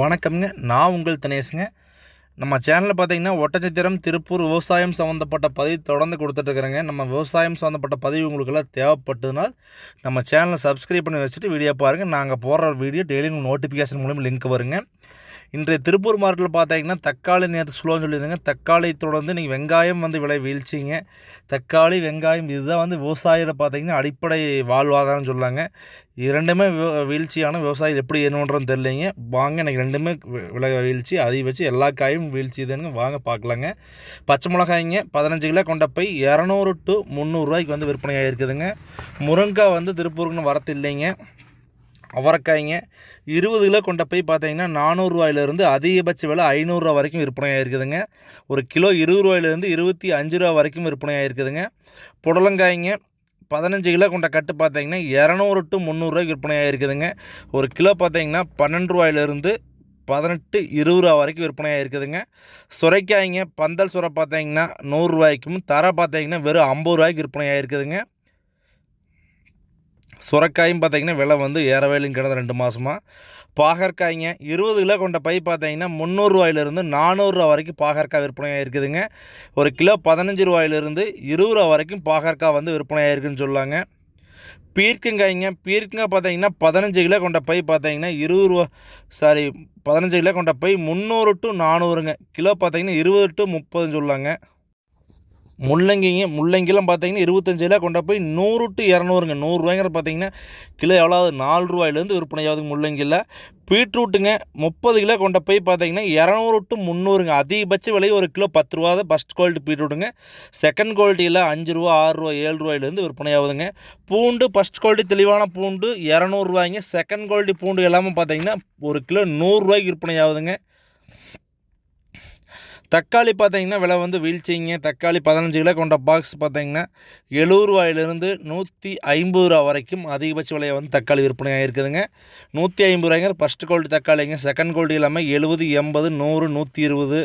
வணக்கம்ங்க. நான் உங்கள் தினேஷுங்க. நம்ம சேனலில் பார்த்தீங்கன்னா ஒட்டச்சத்திரம் திருப்பூர் விவசாயம் சம்மந்தப்பட்ட பதிவு தொடர்ந்து கொடுத்துட்ருக்குறேங்க. நம்ம விவசாயம் சம்மந்தப்பட்ட பதிவு உங்களுக்கெல்லாம் தேவைப்பட்டதுனால் நம்ம சேனலை சப்ஸ்கிரைப் பண்ணி வச்சுட்டு வீடியோ பாருங்கள் நாங்கள் போடுற வீடியோ டெய்லி நோட்டிஃபிகேஷன் மூலியம் லிங்க் வருங்க. இன்றைய திருப்பூர் மார்க்கெட்டில் பார்த்தீங்கன்னா தக்காளி நேற்று ஸ்லோன்னு சொல்லியிருந்தாங்க. தக்காளி தொடர்ந்து நீங்கள் வெங்காயம் வந்து விலை வீழ்ச்சிங்க. தக்காளி வெங்காயம் இதுதான் வந்து விவசாயியில் பார்த்தீங்கன்னா அடிப்படை வாழ்வாதாரம் சொல்லாங்க. இரண்டுமே விவ- வீழ்ச்சியான விவசாயி எப்படி என்னன்றன்னு தெரியலைங்க. வாங்க எனக்கு ரெண்டுமே விலை வீழ்ச்சி அதை வச்சு எல்லா காயும் வீழ்ச்சி தானுங்க வாங்க பார்க்கலாங்க பச்சை மிளகாய்ங்க பதினஞ்சு கிலோ கொண்ட போய் இரநூறு டு முந்நூறுரூவாய்க்கு வந்து விற்பனையாக இருக்குதுங்க. முருங்காய் வந்து திருப்பூருக்குன்னு வரத்து இல்லைங்க. அவரைக்காய்ங்க. இருபது கிலோ கொண்ட போய் பார்த்தீங்கன்னா நானூறுரூவாயிலேருந்து அதிகபட்ச விலை ஐநூறுரூவா வரைக்கும் விற்பனையாக இருக்குதுங்க ஒரு கிலோ இருபது ரூபாயிலேருந்து இருபத்தி அஞ்சு ரூபா வரைக்கும் விற்பனையாக இருக்குதுங்க புடலங்காய்ங்க பதினஞ்சு கிலோ கொண்ட கட்டு பார்த்தீங்கன்னா இரநூறு டு முந்நூறுரூவாய்க்கு விற்பனையாக இருக்குதுங்க ஒரு கிலோ பார்த்தீங்கன்னா பன்னெண்டு ரூபாயிலேருந்து பதினெட்டு இருபது ரூபா வரைக்கும் விற்பனையாக இருக்குதுங்க சுரைக்காய்ங்க பந்தல் சுரை பார்த்தீங்கன்னா நூறுரூவாய்க்கும் தர பார்த்தீங்கன்னா வெறும் ஐம்பது ரூபாய்க்கு விற்பனையாக இருக்குதுங்க சுரக்காயும் பார்த்தீங்கன்னா விலை வந்து ஏறவேலையும் கிடந்த ரெண்டு மாதமாக பாகற்காய்ங்க இருபது கிலோ கொண்ட பை பார்த்தீங்கன்னா முந்நூறுரூவாயிலிருந்து நானூறுரூவா வரைக்கும் பாகற்காய் விற்பனையாக இருக்குதுங்க. ஒரு கிலோ பதினஞ்சு ரூபாயிலிருந்து இருபது ரூபா வரைக்கும் பாகற்காய் வந்து விற்பனையாக இருக்குதுன்னு சொல்லாங்க. பீர்க்கங்காய்ங்க பீர்க்கங்காய் பார்த்தீங்கன்னா பதினஞ்சு கிலோ கொண்ட பை பார்த்தீங்கன்னா இருபது ரூபா சாரி பதினஞ்சு கிலோ கொண்ட பை முந்நூறு டு நானூறுங்க. கிலோ பார்த்தீங்கன்னா இருபது டு முப்பதுன்னு சொல்லாங்க. முள்ளங்கிங்க முள்ளங்கிலாம் பார்த்தீங்கன்னா இருபத்தஞ்சு கிலோ கொண்ட போய் நூறு டு இரநூறுங்க. நூறுரூவாங்கிற பார்த்தீங்கன்னா கிலோ எவ்வளோ நாலு ரூபாயிலேருந்து விற்பனையாகுது முள்ளங்கியில் பீட்ரூட்டுங்க முப்பது கிலோ கொண்ட போய் பார்த்தீங்கன்னா இரநூறு டு முந்நூறுங்க. அதிகபட்ச விலை ஒரு கிலோ பத்து ரூபா தான். First quality பீட்ரூட்டுங்க. செகண்ட் குவாலிட்டியில் அஞ்சு ரூபா ஆறு ரூபா ஏழு ரூபாயிலேருந்து விற்பனையாகுதுங்க பூண்டு ஃபஸ்ட் குவாலிட்டி தெளிவான பூண்டு இரநூறுவாய்ங்க செகண்ட் குவாலிட்டி பூண்டு எல்லாமே பார்த்தீங்கன்னா ஒரு கிலோ நூறுரூவாய்க்கு விற்பனையாகுதுங்க தக்காளி பார்த்தீங்கன்னா விலை வந்து வீழ்ச்சிங்க. தக்காளி பதினஞ்சு கிலோ கொண்ட பாக்ஸ் பார்த்தீங்கன்னா எழுபது ரூபாயிலிருந்து நூற்றி ஐம்பது ரூபா வரைக்கும் அதிகபட்ச விலையை வந்து தக்காளி விற்பனையாக இருக்குதுங்க நூற்றி ஐம்பது ரூபாய்ங்க. ஃபஸ்ட் குவாலிட்டி தக்காளிங்க. செகண்ட் குவாலிட்டி இல்லாமல் எழுபது எண்பது நூறு நூற்றி இருபது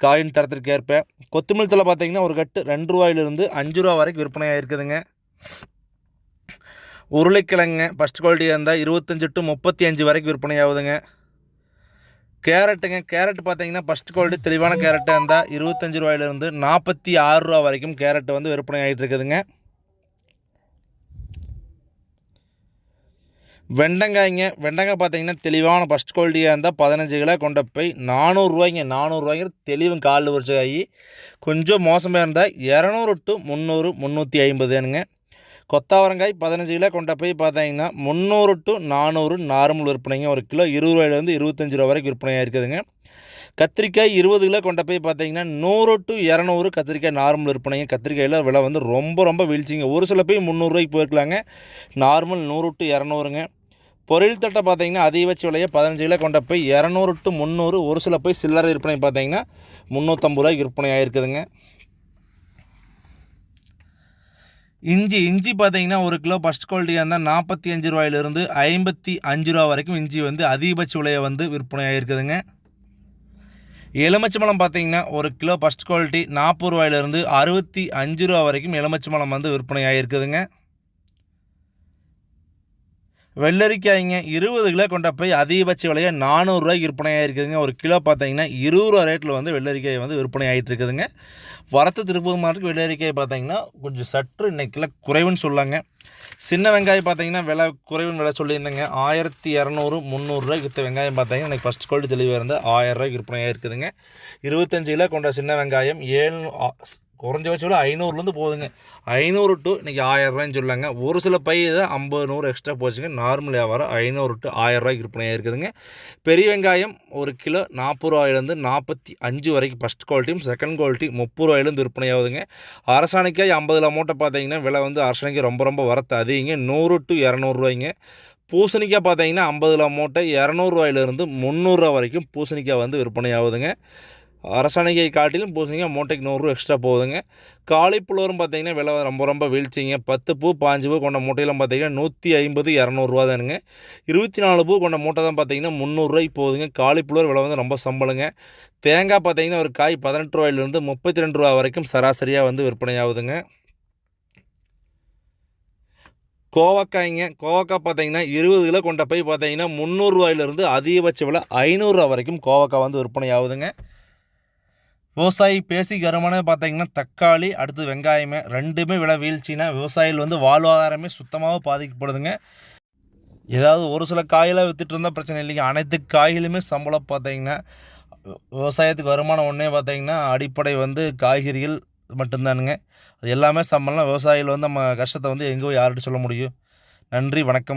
காயின் தரத்திற்கு ஏற்ப. கொத்தமல்லி தலை பார்த்திங்கன்னா ஒரு கட்டு ரெண்டு ரூபாயிலிருந்து அஞ்சு ரூபா வரைக்கும் விற்பனை ஆகிருக்குதுங்க உருளைக்கிழங்க ஃபஸ்ட் குவாலிட்டி இருந்தால் இருபத்தஞ்சு டு முப்பத்தி அஞ்சு வரைக்கும் விற்பனை ஆகுதுங்க கேரட்டுங்க கேரட் பார்த்தீங்கன்னா ஃபஸ்ட் குவாலிட்டி தெளிவான கேரட்டாக இருந்தால் இருபத்தஞ்சு ரூபாயிலிருந்து நாற்பத்தி ஆறு ரூபா வரைக்கும் கேரட் வந்து விற்பனை ஆகிட்டு இருக்குதுங்க. வெண்டங்காய்ங்க வெண்டங்காய் பார்த்தீங்கன்னா தெளிவான ஃபஸ்ட் குவாலிட்டியாக இருந்தால் பதினஞ்சு கிலோ கொண்ட போய் நானூறுரூவாய்ங்க நானூறுரூவாய்ங்கிற தெளிவும் காலில் வரிச்ச காய். கொஞ்சம் மோசமாக இருந்தால் இரநூறு டு முந்நூறு முந்நூற்றி ஐம்பதுனுங்க கொத்தாவரங்காய் பதினஞ்சு கிலோ கொண்ட போய் பார்த்தீங்கன்னா முந்நூறு டு நானூறு நார்மல் விற்பனைங்க. ஒரு கிலோ இருபது ரூபாயிலேருந்து இருபத்தஞ்சி ரூபா வரைக்கும் விற்பனையாக இருக்குதுங்க. கத்திரிக்காய் இருபது கிலோ கொண்ட போய் பார்த்தீங்கன்னா நூறு டு இரநூறு கத்திரிக்காய் நார்மல் விற்பனைங்க. கத்திரிக்காயில் விலை வந்து ரொம்ப ரொம்ப வீழ்ச்சிங்க. ஒரு சில போய் முந்நூறுரூவாய்க்கு போயிருக்கலாங்க. நார்மல் நூறு டு இரநூறுங்க. பொரியல் தட்டை பார்த்தீங்கன்னா அதிகபட்ச விலையை பதினஞ்சு கிலோ கொண்ட போய் இரநூறு டு முந்நூறு ஒரு சில போய் சில்லறை விற்பனை பார்த்தீங்கன்னா முந்நூற்றம்பது ரூபாய்க்கு விற்பனை ஆகிருக்குதுங்க இஞ்சி இஞ்சி பார்த்தீங்கன்னா ஒரு கிலோ ஃபஸ்ட் குவாலிட்டியாக இருந்தால் நாற்பத்தி அஞ்சு ரூபாயிலிருந்து ஐம்பத்தி அஞ்சு ரூபா வரைக்கும் இஞ்சி வந்து அதிகபட்ச விலையை வந்து விற்பனை ஆகிருக்குதுங்க எலுமிச்சம்பழம் பார்த்தீங்கன்னா ஒரு கிலோ ஃபஸ்ட் குவாலிட்டி நாற்பது ரூபாயிலிருந்து அறுபத்தி அஞ்சு ரூபா வரைக்கும் எலுமிச்சம்பழம் வந்து விற்பனை ஆகிருக்குதுங்க வெள்ளரிக்காய்ங்க இருபது கிலோ கொண்ட போய் அதிகபட்ச விலையை நானூறுரூவாய்க்கு விற்பனை ஆகிருக்குதுங்க ஒரு கிலோ பார்த்தீங்கன்னா இருபது ரூபா ரேட்டில் வந்து வெள்ளரிக்காய் வந்து விற்பனை ஆகிட்டு இருக்குதுங்க வரத்து திருப்பூர் மாவட்டத்துக்கு வெள்ளரிக்காய் பார்த்தீங்கன்னா கொஞ்சம் சற்று இன்னைக்குள்ள குறைவுன்னு சொல்லாங்க. சின்ன வெங்காயம் பார்த்தீங்கன்னா விலை குறைவுன்னு விலை சொல்லியிருந்தேங்க. ஆயிரத்தி இரநூறு முந்நூறுரூவாய்க்கு விற்ற வெங்காயம் பார்த்தீங்கன்னா எனக்கு ஃபஸ்ட் குவாலிட்டி தெளிவாக இருந்து ஆயிரம் ரூபாய்க்கு விற்பனையாக இருக்குதுங்க இருபத்தஞ்சு கிலோ கொண்ட சின்ன வெங்காயம் ஏழு குறைஞ்சபட்சம் விட ஐநூறுலேருந்து போகுதுங்க ஐநூறு டு இன்றைக்கி ஆயிரரூவான்னு சொல்லாங்க ஒரு சில பை தான் ஐம்பது நூறு எக்ஸ்ட்ரா போச்சுங்க. நார்மல் வியாபாரம் ஐநூறு டு ஆயிரரூவாய்க்கு விற்பனையாக இருக்குதுங்க. பெரிய வெங்காயம் ஒரு கிலோ நாற்பது ரூபாயிலேருந்து நாற்பத்தி அஞ்சு வரைக்கும் ஃபஸ்ட் குவாலிட்டியும் செகண்ட் குவாலிட்டி முப்பது ரூபாயிலேருந்து விற்பனையாகுதுங்க அரசாணிக்காய் ஐம்பதுல மூட்டை பார்த்தீங்கன்னா விலை வந்து அரசாணிக்காய் ரொம்ப ரொம்ப வரத்து அதிகங்க. நூறு டு இரநூறுவாய்ங்க பூசணிக்காய் பார்த்தீங்கன்னா ஐம்பதுல மூட்டை இரநூறுவாயிலிருந்து முந்நூறுரூவா வரைக்கும் பூசணிக்காய் வந்து விற்பனையாகுதுங்க அரசாணிக்கை காட்டிலும் பூசணிக்காய் மூட்டைக்கு நூறுரூவா எக்ஸ்ட்ரா போகுதுங்க காலிப்புளோரும் பார்த்தீங்கன்னா விலை ரொம்ப ரொம்ப வீழ்ச்சிங்க. பத்து பூ பாஞ்சு பூ கொண்ட மூட்டையெல்லாம் பார்த்தீங்கன்னா நூற்றி ஐம்பது இரநூறுவா தானுங்க. இருபத்தி நாலு பூ கொண்ட மூட்டை தான் பார்த்தீங்கன்னா முந்நூறுரூவாய்க்கு போகுதுங்க. காலிப்புளோர் விலை வந்து ரொம்ப சம்பளங்க. தேங்காய் பார்த்தீங்கன்னா ஒரு காய் பதினெட்டு ரூபாயிலிருந்து முப்பத்தி ரெண்டு ரூபா வரைக்கும் சராசரியாக வந்து விற்பனை ஆகுதுங்க கோவக்காய்ங்க. கோவக்காய் பார்த்தீங்கன்னா இருபது கிலோ கொண்ட போய் பார்த்தீங்கன்னா முந்நூறுரூவாயிலிருந்து அதிகபட்ச விலை ஐநூறுரூவா வரைக்கும் கோவக்காய் வந்து விற்பனை ஆகுதுங்க விவசாயி பேசி வருமானம் பார்த்தீங்கன்னா தக்காளி அடுத்து வெங்காயமே ரெண்டுமே விலை வீழ்ச்சினா விவசாயிகள் வந்து வாழ்வாதாரமே சுத்தமாக பாதிக்கப்படுதுங்க. ஏதாவது ஒரு சில காயெல்லாம் விற்றுட்டு இருந்தால் பிரச்சனை இல்லைங்க. அனைத்து காய்களுமே சம்பளம் பார்த்தீங்கன்னா விவசாயத்துக்கு வருமானம் ஒன்றே பார்த்தீங்கன்னா அடிப்படை வந்து காய்கறிகள் மட்டும்தானுங்க. அது எல்லாமே சம்பளம் விவசாயிகள் வந்து நம்ம கஷ்டத்தை வந்து எங்கே யார்கிட்ட சொல்ல முடியும்? நன்றி வணக்கம்.